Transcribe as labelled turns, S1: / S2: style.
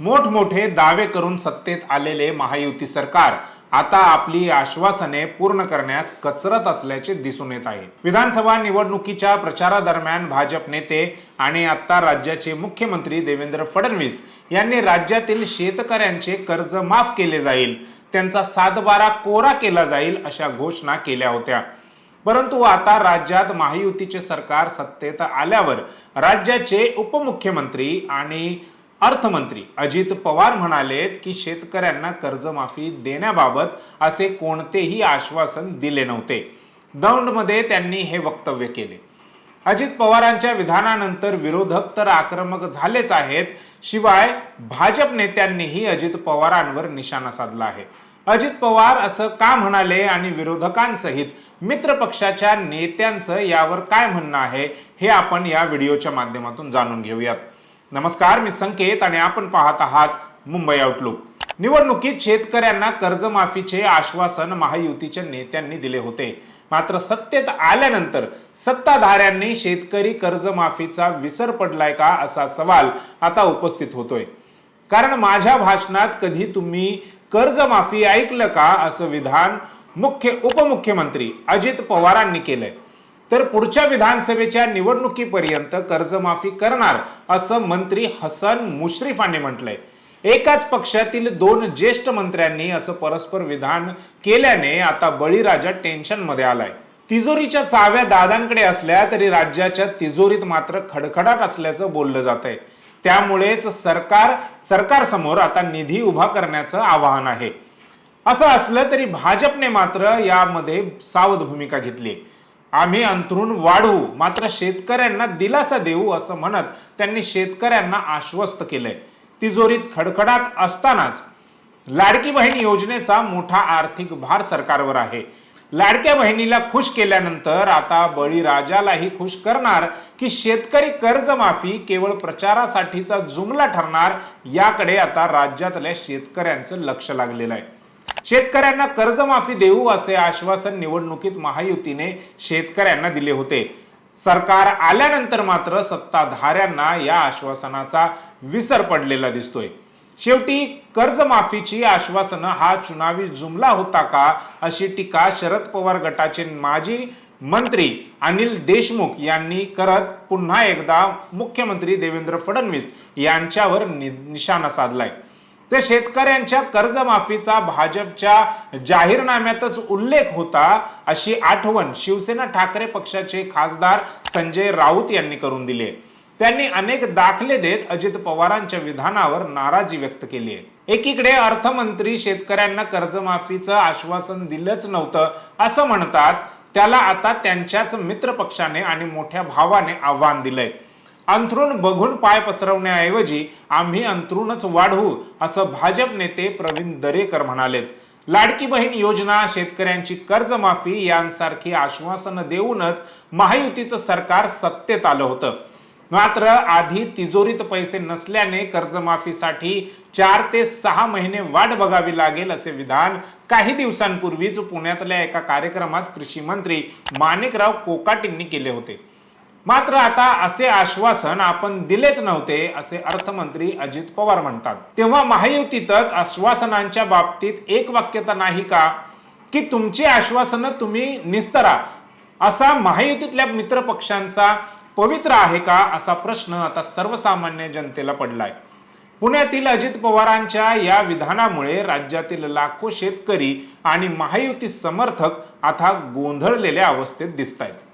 S1: मोठमोठे दावे करून सत्तेत आलेले महायुती सरकार आता आपली आश्वासने पूर्ण करण्यास कचरत असल्याचे दिसून येत आहे. विधानसभा निवडणुकीच्या प्रचारादरम्यान भाजप नेते आणि आता राज्याचे मुख्यमंत्री देवेंद्र फडणवीस यांनी राज्यातील शेतकऱ्यांचे कर्ज माफ केले जाईल त्यांचा सातबारा कोरा केला जाईल अशा घोषणा केल्या होत्या. परंतु आता राज्यात महायुतीचे सरकार सत्तेत आल्यावर राज्याचे उपमुख्यमंत्री आणि अर्थमंत्री अजित पवार म्हणालेत की शेतकऱ्यांना कर्जमाफी देण्याबाबत असे कोणतेही आश्वासन दिले नव्हते. दौंडमध्ये त्यांनी हे वक्तव्य केले. अजित पवारांच्या विधानानंतर विरोधक तर आक्रमक झालेच आहेत शिवाय भाजप नेत्यांनीही अजित पवारांवर निशाणा साधला आहे. अजित पवार असं का म्हणाले आणि विरोधकांसहित मित्र पक्षाच्या नेत्यांचं यावर काय म्हणणं आहे हे आपण या व्हिडिओच्या माध्यमातून जाणून घेऊयात. नमस्कार मी संकेत आणि आपण पाहत आहात मुंबई आउटलुक निवडणुकीत शेतकऱ्यांना कर्जमाफीचे आश्वासन महायुतीच्या नेत्यांनी दिले होते. मात्र सत्तेत आल्यानंतर सत्ताधाऱ्यांनी शेतकरी कर्जमाफीचा विसर पडलाय का असा सवाल आता उपस्थित होतोय. कारण माझ्या भाषणात कधी तुम्ही कर्जमाफी ऐकलं का असं विधान मुख्य उपमुख्यमंत्री अजित पवारांनी केलंय. तर पुढच्या विधानसभेच्या निवडणुकीपर्यंत कर्जमाफी करणार असं मंत्री हसन मुश्रीफाने म्हटलंय. एकाच पक्षातील दोन ज्येष्ठ मंत्र्यांनी असं परस्पर विधान केल्याने आता बळीराजा टेन्शनमध्ये आलाय. तिजोरीच्या चाव्या दादांकडे असल्या तरी राज्याच्या तिजोरीत मात्र खडखडाट असल्याचं बोललं जात आहे त्यामुळेच सरकार सरकारसमोर आता निधी उभा करण्याचं आवाहन आहे. असं असलं तरी भाजपने मात्र यामध्ये सावध भूमिका घेतली आम्ही अंतरून वाढवू. मात्र शेतकऱ्यांना दिलासा देऊ असं म्हणत त्यांनी शेतकऱ्यांना आश्वस्त केलंय. तिजोरीत खडखडात असतानाच लाडकी बहीण योजनेचा मोठा आर्थिक भार सरकारवर आहे. लाडक्या बहिणीला खुश केल्यानंतर आता बळीराजालाही खुश करणार की शेतकरी कर्जमाफी केवळ प्रचारासाठीचा जुमला ठरणार याकडे आता राज्यातल्या शेतकऱ्यांचं लक्ष लागलेलं आहे. शेतकऱ्यांना कर्जमाफी देऊ असे आश्वासन निवडणुकीत महायुतीने शेतकऱ्यांना दिले होते. सरकार आल्यानंतर मात्र सत्ताधाऱ्यांना या आश्वासनाचा विसर पडलेला दिसतोय. शेवटी कर्जमाफीची आश्वासनं हा चुनावी जुमला होता का अशी टीका शरद पवार गटाचे माजी मंत्री अनिल देशमुख यांनी करत पुन्हा एकदा मुख्यमंत्री देवेंद्र फडणवीस यांच्यावर नि- निशाणा साधलाय. ते शेतकऱ्यांच्या कर्जमाफीचा भाजपच्या जाहीरनाम्यातच उल्लेख होता अशी आठवण शिवसेना ठाकरे पक्षाचे खासदार संजय राऊत यांनी करून दिली. त्यांनी अनेक दाखले देत अजित पवारांच्या विधानावर नाराजी व्यक्त केली. आहे एकीकडे अर्थमंत्री शेतकऱ्यांना कर्जमाफीचं आश्वासन दिलंच नव्हतं असं म्हणतात त्याला आता त्यांच्याच मित्र पक्षाने आणि मोठ्या भावाने आव्हान दिलंय. अंथरूण बघून पाय पसरवण्याऐवजी आम्ही अंथरूणच वाढवू असं भाजप नेते प्रवीण दरेकर म्हणालेत. लाडकी बहीण योजना शेतकऱ्यांची कर्जमाफी यांसारखी आश्वासनं देऊनच महायुतीचं सरकार सत्तेत आलं होतं. मात्र आधी तिजोरीत पैसे नसल्याने कर्जमाफीसाठी चार ते सहा महिने वाट बघावी लागेल असे विधान काही दिवसांपूर्वीच पुण्यातल्या एका कार्यक्रमात कृषी मंत्री माणिकराव कोकाटींनी केले होते. मात्र आता असे आश्वासन आपण दिलेच नव्हते असे अर्थमंत्री अजित पवार म्हणतात. तेव्हा महायुतीतच आश्वासनांच्या बाबतीत एक वाक्यता नाही का? की तुमची आश्वासनं तुम्ही निस्तरा. असा महायुतीतल्या मित्र पक्षांचा पवित्र आहे का? असा प्रश्न आता सर्वसामान्य जनतेला पडलाय. पुण्यातील अजित पवारांच्या या विधानामुळे राज्यातील लाखो शेतकरी आणि महायुती समर्थक आता गोंधळलेल्या अवस्थेत दिसत आहेत